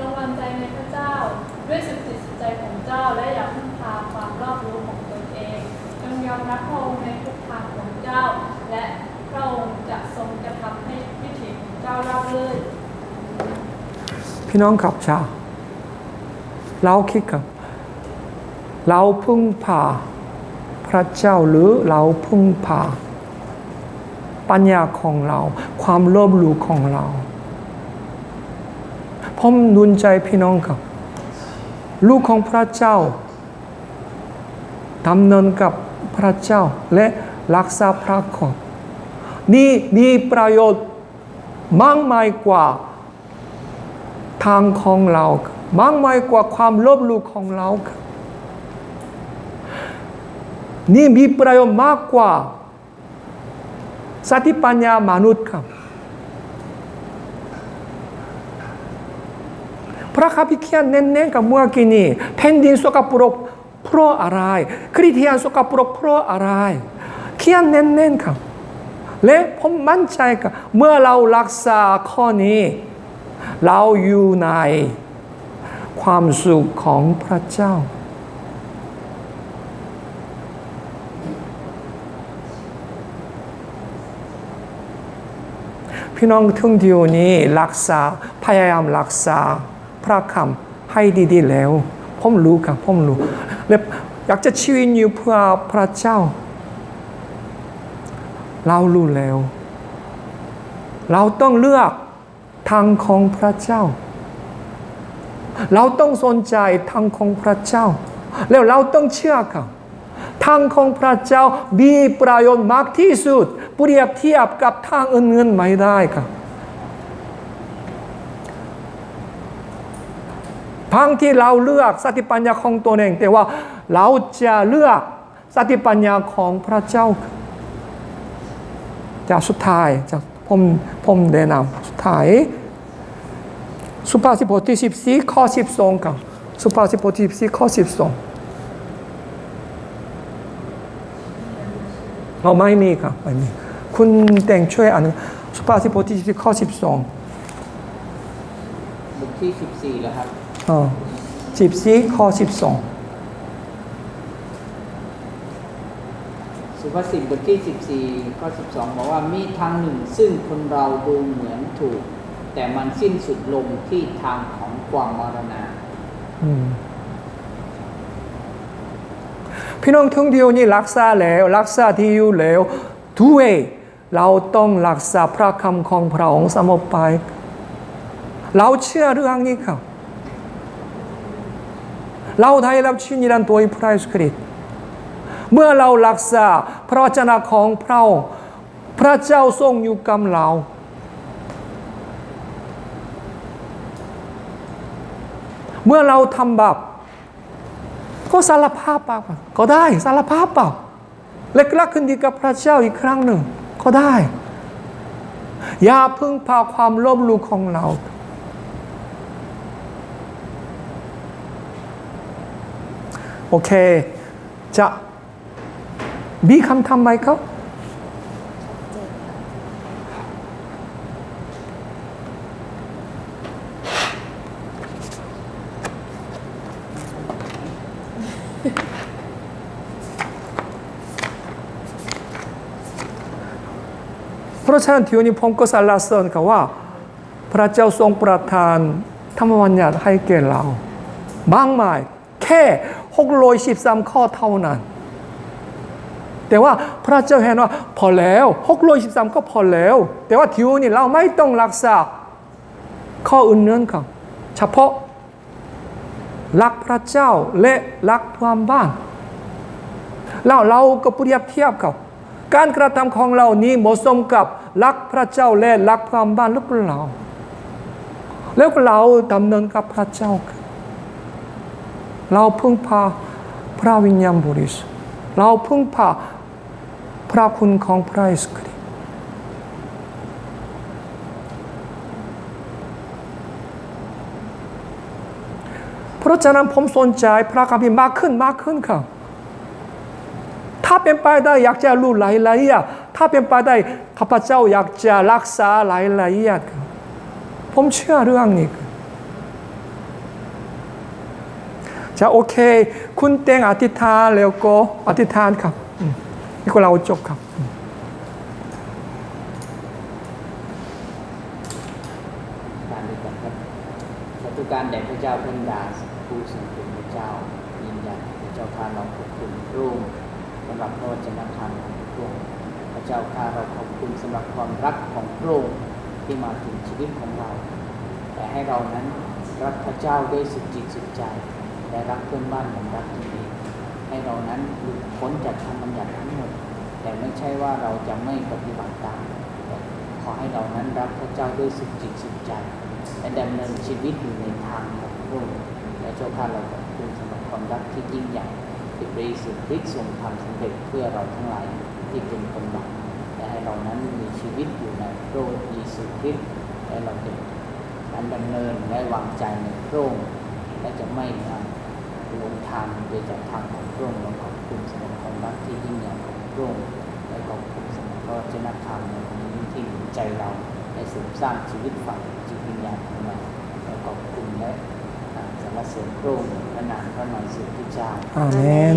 จงวางใจในพระเจ้า ด้วยสุดจิตสุดใจของเจ้าและอย่าพึ่งพาความรอบรู้ของตนเอง จงยอมรับพระองค์ในทุกทางของเจ้า และพระองค์จะทรงกระทำให้วิถีของเจ้าราบรื่นพี่น้องขับชา เราคิดกับ เราพึ่งพาพระเจ้าหรือเราพึ่งพาปัญญาของเรา ความโลภรู้ของเรา ผมดุนใจพี่น้องครับ ลูกของพระเจ้าดำเนินกับพระเจ้าและรักษาพระครนี่มีประโยชน์มากมายกว่าทางของเราครับมากมายกว่าความลภรู้ของเรานี่มีประโยชน์มากกว่าสติปัญญามนุษย์ครับ พระคัมภีร์เขียนเน้นๆกับเมื่อกี้นี้แผ่นดินสกปรกเพราะอะไร คริสเตียนสกปรกเพราะอะไรเขียนเน้นๆครับและผมมั่นใจกับเมื่อเรารักษาข้อนี้ เราอยู่ในความสุขของพระเจ้า พี่น้องทึงเดียวนี้รักษาพยายามรักษา พระคำให้ดีๆแล้ว ผมรู้ครับผมรู้และอยากจะชีวิตอยู่เพื่อพระเจ้า เรารู้แล้ว เราต้องเลือกทางของพระเจ้า เราต้องสนใจทางของพระเจ้า แล้วเราต้องเชื่อครับทางของพระเจ้ามีประโยชน์มากที่สุดเปรียบเทียบกับทางอื่นๆไม่ได้ครับ บางที่เราเลือกสติปัญญาของตัวเอง แต่ว่าเราจะเลือกสติปัญญาของพระเจ้าจากสุดท้ายจากผมผมแนะนำสุดท้ายสุภาษิตบทที่14ข้อ12ครับสุภาษิตบทที่14ข้อ12เราไม่มีครับไม่มีคุณแต่งช่วยอ่านสุภาษิตบทที่14ข้อ12บทที่14แล้วครับ อ๋อ14ข้อ12สุภาษิตบทที่14ข้อ12บอกว่ามีทางหนึ่ง ซึ่งคนเราดูเหมือนถูก แต่มันสิ้นสุดลงที่ทางของความมรณะอืมพี่น้องทั้งเดียวนี่รักษาแล้วรักษาที่อยู่แล้วด้วยเราต้องรักษาพระคำของพระองค์เสมอไป เราเชื่อเรื่องนี้ครับ เราได้รับชินิรันดร์โดยพระเยซูคริสต์เมื่อเรารักษาพระวจนะของพระองค์พระเจ้าทรงอยู่กับเรา เมื่อเราทำบาปก็สารภาพบาปก็ได้สารภาพบาปเล็กลักขึ้นดีกับพระเจ้าอีกครั้งหนึ่ง ก็ได้ อย่าพึ่งพาความโลภรู้ของเรา โอเคจะมีคำทำไหมครับเพราะฉะนั้นทีนี้ผมก็สรรเสริญกับว่าพระเจ้า ทรงประทานธรรมบัญญัติให้แก่เรามากมายแค่613 ข้อเท่านั้น แต่ว่าพระเจ้าเห็นว่าพอแล้ว613ก็พอแล้ว แต่ว่าทีนี้เราไม่ต้องรักษา ข้ออื่นนั้นครับเฉพาะรักพระเจ้าและรักความบ้านเราเราก็เปรียบเทียบกับ การกระทำของเรานี้เหมาะสมกับรักพระเจ้าและรักความบ้านหรือเปล่าแล้วเราดำเนินกับพระเจ้าครับ เราพึ่งพาพระวิญญาณบริสุทธิ์เราพึ่งพาพระคุณของพระเยซูคริสต์เพราะฉะนั้นผมสนใจพระคัมภีร์มากขึ้นมากขึ้นครับถ้าเป็นไปได้อยากจะรู้หลายละเอียดถ้าเป็นไปได้ข้าพเจ้าอยากจะรักษาหลายละเอียดครับผมเชื่อเรื่องนี้ครับ จะโอเค คุณเตงอธิษฐานแล้วก็อธิษฐานครับนี่ก็เราจบครับการด้วยกันครับสาธุการแด่พระเจ้าพันดาผู้ทรงเป็นพระเจ้ายืนยันพระเจ้าข้าเราขอบคุณระองสำหรับพระวจนะธรรมของพระองค์พระเจ้าข้าเราขอบคุณสำหรับความรักของพระองค์ที่มาถึงชีวิตของเรา แต่ให้เรานั้นรักพระเจ้าด้วยสุดจิตสุดใจ และรักเพื่อนบ้านเหมือนรักตนเองให้เรานั้นหลุดพ้นจากคำบัญญัติทั้งหมด แต่ไม่ใช่ว่าเราจะไม่ปฏิบัติตามขอให้เรานั้นรักพระเจ้าด้วยสุดจิตสุดใจ และดำเนินชีวิตอยู่ในทางของพระองค์และเจ้าข้าเราขอบคุณสำหรับความรักที่ยิ่งใหญ่ที่พระเยซูคริสต์ทรงทำสำเร็จเพื่อเราทั้งหลายที่เป็นคนบาปและให้เรานั้นมีชีวิตอยู่ในพระองค์เยซูคริสต์และเราเป็นการดำเนินและวางใจในพระองค์และจะไม่ มาหลงทางโดยจากทางของพระองค์เราขอบคุณสำหรับความรักที่ยิ่งใหญ่ของพระองค์และขอบคุณสำหรับพระวจนะธรรมในวันนี้ที่หนุนใจเราในเสริมสร้างชีวิตฝังจิตวิญญาณของเราและขอบคุณและสรรเสริญพระองค์พระนามพระนามสุดที่เจ้าอาเมน